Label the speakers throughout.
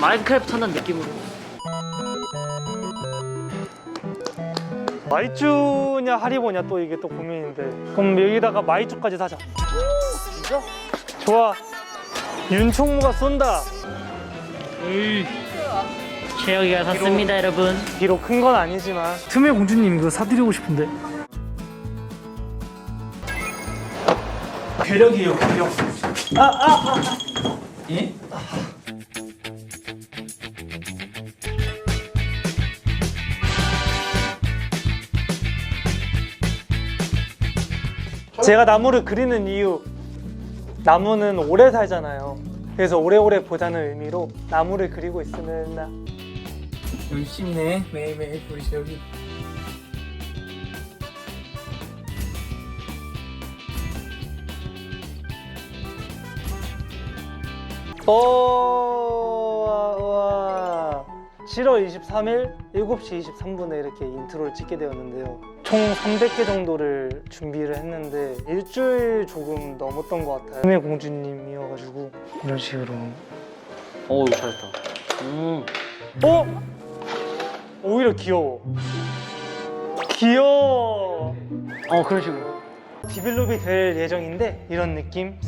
Speaker 1: 마인크래프트 하는 느낌으로.
Speaker 2: 마이쮸냐 하리보냐 또 이게 또 고민인데. 그럼 여기다가 마이쮸까지 사자.
Speaker 1: 진짜?
Speaker 2: 좋아. 윤총무가 쏜다.
Speaker 1: 최혁이가 샀습니다 여러분.
Speaker 2: 비록 큰 건 아니지만. 틈의 공주님 이거 사드리고 싶은데. 괴력이에요 괴력.
Speaker 3: 예?
Speaker 2: 제가 나무를 그리는 이유 나무는 오래 살잖아요. 그래서 오래오래 보자는 의미로 나무를 그리고 있습니다
Speaker 3: 열심히 해. 매일매일 우리 재혁이
Speaker 2: 어, 와, 7월 23일 7시 23분에 이렇게 인트로를 찍게 되었는데요. 총 300개 정도를 준비를 했는데 일주일 조금 넘었던 것 같아요. 꿈의 공주님이어가지고 이런 식으로.
Speaker 1: 오 이거 잘했다 음.
Speaker 2: 어? 오히려 귀여워. 귀여워.
Speaker 1: 어 그런 식으로
Speaker 2: 디벨롭이 될 예정인데 이런 느낌.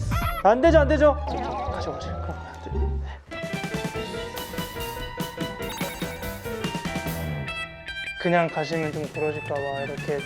Speaker 2: 안 되죠, 안 되죠. 가져가죠. 그 그냥 가시면 좀 그러실까봐 이렇게